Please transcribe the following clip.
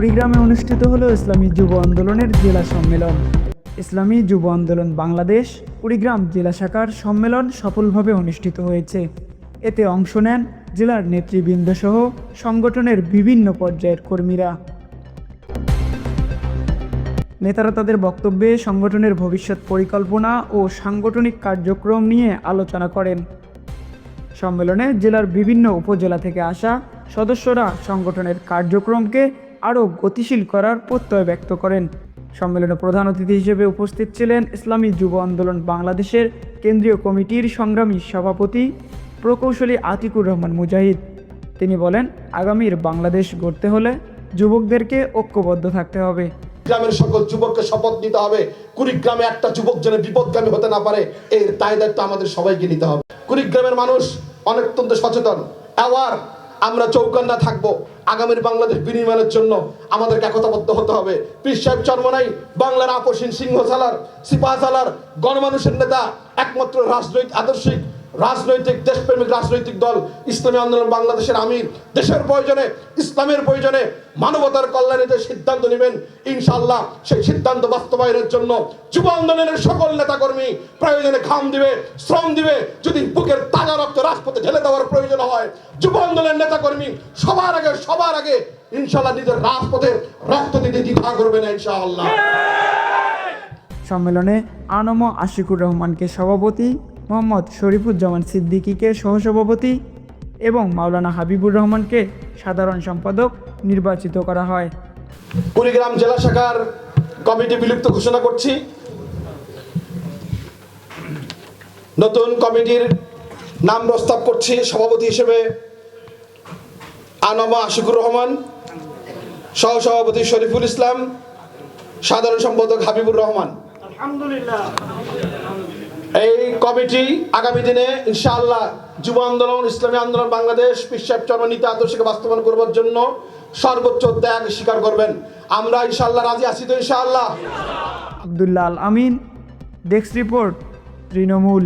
কুড়িগ্রামে অনুষ্ঠিত হলো ইসলামী যুব আন্দোলনের জেলা সম্মেলন। ইসলামী যুব আন্দোলন বাংলাদেশ, কুড়িগ্রাম জেলা শাখার সম্মেলন সফলভাবে অনুষ্ঠিত হয়েছে। এতে অংশ নেন জেলার নেতৃবৃন্দ সহ সংগঠনের বিভিন্ন পর্যায়ের কর্মীরা। নেতারা তাদের বক্তব্যে সংগঠনের ভবিষ্যৎ পরিকল্পনা ও সাংগঠনিক কার্যক্রম নিয়ে আলোচনা করেন। সম্মেলনে জেলার বিভিন্ন উপজেলা থেকে আসা সদস্যরা সংগঠনের কার্যক্রমকে আরও গতিশীল করার প্রত্যয় ব্যক্ত করেন। সম্মেলনে প্রধান অতিথি হিসেবে উপস্থিত ছিলেন ইসলামী যুব আন্দোলন বাংলাদেশের কেন্দ্রীয় কমিটির সংগ্রামী সভাপতি প্রকৌশলী আতিকুর রহমান মুজাহিদ। তিনি বলেন, আগামীর বাংলাদেশ গড়তে হলে যুবকদেরকে ঐক্যবদ্ধ থাকতে হবে। গ্রামের সকল যুবককে শপথ নিতে হবে। কুড়িগ্রামে একটা যুবক যেন বিপদগামী হতে না পারে, এর দায় দায়িত্ব আমাদের সবাইকে নিতে হবে। কুড়িগ্রামের মানুষ অনেক অত্যন্ত সচেতন অ্যাওয়ার আমরা চৌকান্না থাকব। আগামীর বাংলাদেশ বিনির্মাণের জন্য আমাদেরকে একতাবদ্ধ হতে হবে। পীর সাহেব চর্মনাই, বাংলার আপসীন সিংহ সালার সিপাহ সালার গণমানুষের নেতা, একমাত্র রাজনৈতিক, আদর্শিক রাজনৈতিক দেশপ্রেমিক রাজনৈতিক দল, ইসলামী আন্দোলন বাংলাদেশের আমির, দেশের প্রয়োজনে, ইসলামের প্রয়োজনে মানবতার কল্যাণে যে সিদ্ধান্ত নেবেন, ইনশাআল্লাহ সেই সিদ্ধান্ত বাস্তবায়নের জন্য যুব আন্দোলনের সকল নেতাকর্মী প্রয়োজনে ঘাম দিবে, শ্রম দিবে। যদি বুকের তাজা রক্ত রাজপথে ঢেলে দেওয়ার প্রয়োজন হয়, যুব আন্দোলনের নেতাকর্মী সবার আগে সবার আগে ইনশাল্লাহ নিজের রাজপথে রক্ত দিতে দ্বিধা করবে না ইনশাআল্লাহ। সম্মেলনে আনম আশিকুর রহমানকে সভাপতি মোহাম্মদ শরীফুজ্জামান সিদ্দিকীকে সহসভাপতি এবং মাওলানা হাবিবুর রহমানকে সাধারণ সম্পাদক নির্বাচিত করা হয়। কুড়িগ্রাম জেলা শাখার কমিটি বিলুপ্ত ঘোষণা করছি। নতুন কমিটির নাম প্রস্তাব করছি সভাপতি হিসেবে আনমা আশিকুর রহমান সহসভাপতি শরীফুল ইসলাম সাধারণ সম্পাদক হাবিবুর রহমান। এই কমিটি আগামী দিনে ইনশাআল্লাহ যুব আন্দোলন, ইসলামী আন্দোলন, বাংলাদেশ পিসাব চরমনীতি আদর্শকে বাস্তবায়ন করবার জন্য সর্বোচ্চ ত্যাগ স্বীকার করবেন। আমরা ইনশাআল্লাহ রাজি আছি তো ইনশাআল্লাহ। Abdullah Al Amin, desk report, Trinamool.